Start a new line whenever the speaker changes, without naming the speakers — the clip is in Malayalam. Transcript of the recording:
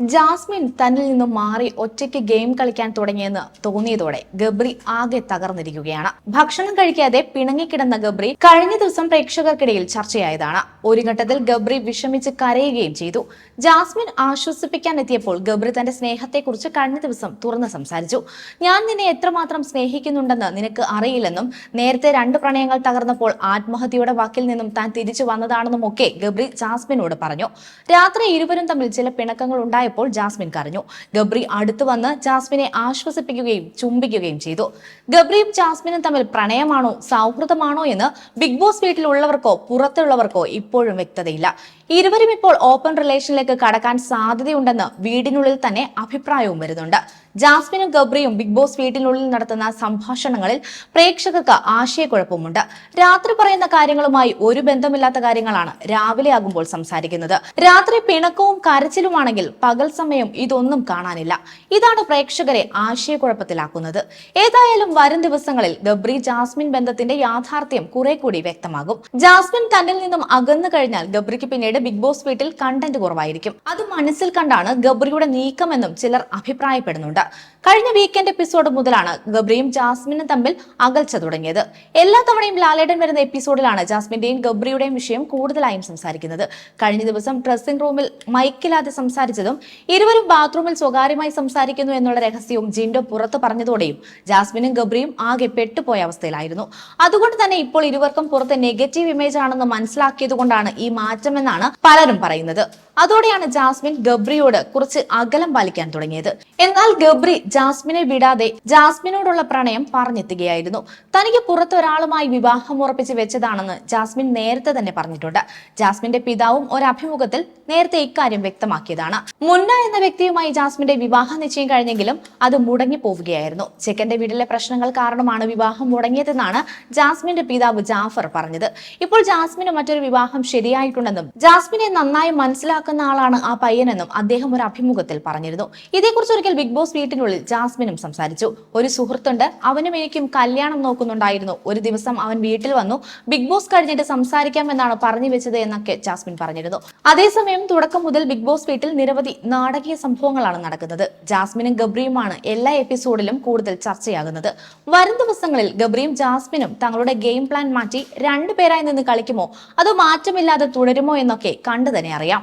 ജാസ്മിൻ തന്നിൽ നിന്നും മാറി ഒറ്റയ്ക്ക് ഗെയിം കളിക്കാൻ തുടങ്ങിയെന്ന് തോന്നിയതോടെ ഗബ്രി ആകെ തകർന്നിരിക്കുകയാണ്. ഭക്ഷണം കഴിക്കാതെ പിണങ്ങിക്കിടന്ന ഗബ്രി കഴിഞ്ഞ ദിവസം പ്രേക്ഷകർക്കിടയിൽ ചർച്ചയായതാണ്. ഒരു ഘട്ടത്തിൽ ഗബ്രി വിഷമിച്ച് കരയുകയും ചെയ്തു. ജാസ്മിൻ ആശ്വസിപ്പിക്കാൻ എത്തിയപ്പോൾ ഗബ്രി തന്റെ സ്നേഹത്തെക്കുറിച്ച് കഴിഞ്ഞ ദിവസം തുറന്ന് സംസാരിച്ചു. ഞാൻ നിന്നെ എത്രമാത്രം സ്നേഹിക്കുന്നുണ്ടെന്ന് നിനക്ക് അറിയില്ലെന്നും നേരത്തെ രണ്ട് പ്രണയങ്ങൾ തകർന്നപ്പോൾ ആത്മഹത്യയുടെ വാക്കിൽ നിന്നും താൻ തിരിച്ചു വന്നതാണെന്നും ഒക്കെ ഗബ്രി ജാസ്മിനോട് പറഞ്ഞു. രാത്രി ഇരുവരും തമ്മിൽ ചില പിണക്കങ്ങൾ ഉണ്ടായപ്പോൾ ജാസ്മിൻ കരഞ്ഞു. ഗബ്രി അടുത്തു വന്ന് ജാസ്മിനെ ആശ്വസിപ്പിക്കുകയും ചുംബിക്കുകയും ചെയ്തു. ഗബ്രിയും ജാസ്മിനും തമ്മിൽ പ്രണയമാണോ സൗഹൃദമാണോ എന്ന് ബിഗ് ബോസ് വീട്ടിലുള്ളവർക്കോ പുറത്തുള്ളവർക്കോ ഇപ്പോഴും വ്യക്തതയില്ല. ഇരുവരും ഇപ്പോൾ ഓപ്പൺ റിലേഷനിലേക്ക് കടക്കാൻ സാധ്യതയുണ്ടെന്ന് വീടിനുള്ളിൽ തന്നെ അഭിപ്രായവും വരുന്നുണ്ട്. ജാസ്മിനും ഗബ്രിയും ബിഗ് ബോസ് വീട്ടിനുള്ളിൽ നടത്തുന്ന സംഭാഷണങ്ങളിൽ പ്രേക്ഷകർക്ക് ആശയക്കുഴപ്പമുണ്ട്. രാത്രി പറയുന്ന കാര്യങ്ങളുമായി ഒരു ബന്ധമില്ലാത്ത കാര്യങ്ങളാണ് രാവിലെ ആകുമ്പോൾ സംസാരിക്കുന്നത്. രാത്രി പിണക്കവും കരച്ചിലുമാണെങ്കിൽ പകൽ സമയം ഇതൊന്നും കാണാനില്ല. ഇതാണ് പ്രേക്ഷകരെ ആശയക്കുഴപ്പത്തിലാക്കുന്നത്. ഏതായാലും വരും ദിവസങ്ങളിൽ ഗബ്രി ജാസ്മിൻ ബന്ധത്തിന്റെ യാഥാർത്ഥ്യം കുറെ കൂടി വ്യക്തമാകും. ജാസ്മിൻ തന്നിൽ നിന്നും അകന്നു കഴിഞ്ഞാൽ ഗബ്രിക്ക് പിന്നീട് ബിഗ് ബോസ് വീട്ടിൽ കണ്ടന്റ് കുറവായിരിക്കും. അത് മനസ്സിൽ കണ്ടാണ് ഗബ്രിയുടെ നീക്കമെന്നും ചിലർ അഭിപ്രായപ്പെടുന്നുണ്ട്. കഴിഞ്ഞ വീക്കെൻഡ് എപ്പിസോഡ് മുതലാണ് ഗബ്രിയും ജാസ്മിനും തമ്മിൽ അകൽച്ച തുടങ്ങിയത്. എല്ലാ തവണയും ലാലേടൻ വരുന്ന എപ്പിസോഡിലാണ് ജാസ്മിന്റെയും ഗബ്രിയുടെയും വിഷയം കൂടുതലായും സംസാരിക്കുന്നത്. കഴിഞ്ഞ ദിവസം ഡ്രസ്സിംഗ് റൂമിൽ മൈക്കില്ലാതെ സംസാരിച്ചതും ഇരുവരും ബാത്റൂമിൽ സ്വകാര്യമായി സംസാരിക്കുന്നു എന്നുള്ള രഹസ്യവും ജിൻഡോ പുറത്ത് പറഞ്ഞതോടെയും ജാസ്മിനും ഗബ്രിയും ആകെ പെട്ടുപോയ അവസ്ഥയിലായിരുന്നു. അതുകൊണ്ട് തന്നെ ഇപ്പോൾ ഇരുവർക്കും പുറത്ത് നെഗറ്റീവ് ഇമേജ് ആണെന്ന് മനസ്സിലാക്കിയതുകൊണ്ടാണ് ഈ മാറ്റമെന്നാണ് പലരും പറയുന്നത്. അതോടെയാണ് ജാസ്മിൻ ഗബ്രിയോട് കുറച്ച് അകലം പാലിക്കാൻ തുടങ്ങിയത്. എന്നാൽ ഗബ്രി ജാസ്മിനെ വിടാതെ ജാസ്മിനോടുള്ള പ്രണയം പറഞ്ഞെത്തുകയായിരുന്നു. തനിക്ക് പുറത്ത് ഒരാളുമായി വിവാഹം ഉറപ്പിച്ച് വെച്ചതാണെന്ന് ജാസ്മിൻ നേരത്തെ തന്നെ പറഞ്ഞിട്ടുണ്ട്. ജാസ്മിന്റെ പിതാവും ഒരു അഭിമുഖത്തിൽ നേരത്തെ ഇക്കാര്യം വ്യക്തമാക്കിയതാണ്. മുന്ന എന്ന വ്യക്തിയുമായി ജാസ്മിന്റെ വിവാഹ നിശ്ചയം കഴിഞ്ഞെങ്കിലും അത് മുടങ്ങി പോവുകയായിരുന്നു. ചെക്കന്റെ വീട്ടിലെ പ്രശ്നങ്ങൾ കാരണമാണ് വിവാഹം മുടങ്ങിയതെന്നാണ് ജാസ്മിന്റെ പിതാവ് ജാഫർ പറഞ്ഞത്. ഇപ്പോൾ ജാസ്മിന് മറ്റൊരു വിവാഹം ശരിയായിട്ടുണ്ടെന്നും ജാസ്മിനെ നന്നായി മനസ്സിലാക്കുന്ന ആളാണ് ആ പയ്യനെന്നും അദ്ദേഹം ഒരു അഭിമുഖത്തിൽ പറഞ്ഞിരുന്നു. ഇതേക്കുറിച്ച് ഒരിക്കൽ ബിഗ് ബോസ് വീട്ടിനുള്ളിൽ ജാസ്മിനും സംസാരിച്ചു. ഒരു സുഹൃത്തുണ്ട്. അവനും എനിക്കും കല്യാണം നോക്കുന്നുണ്ടായിരുന്നു. ഒരു ദിവസം അവൻ വീട്ടിൽ വന്നു. ബിഗ് ബോസ് കഴിഞ്ഞിട്ട് സംസാരിക്കാം എന്നാണ് പറഞ്ഞു വെച്ചത് എന്നൊക്കെ ജാസ്മിൻ പറഞ്ഞിരുന്നു. അതേസമയം തുടക്കം മുതൽ ബിഗ് ബോസ് വീട്ടിൽ നിരവധി നാടകീയ സംഭവങ്ങളാണ് നടക്കുന്നത്. ജാസ്മിനും ഗബ്രിയുമാണ് എല്ലാ എപ്പിസോഡിലും കൂടുതൽ ചർച്ചയാകുന്നത്. വരും ദിവസങ്ങളിൽ ഗബ്രിയും ജാസ്മിനും തങ്ങളുടെ ഗെയിം പ്ലാൻ മാറ്റി രണ്ടുപേരായി നിന്ന് കളിക്കുമോ? അതോ മാറ്റമില്ലാതെ തുടരുമോ എന്നൊക്കെ കണ്ടു തന്നെ അറിയാം.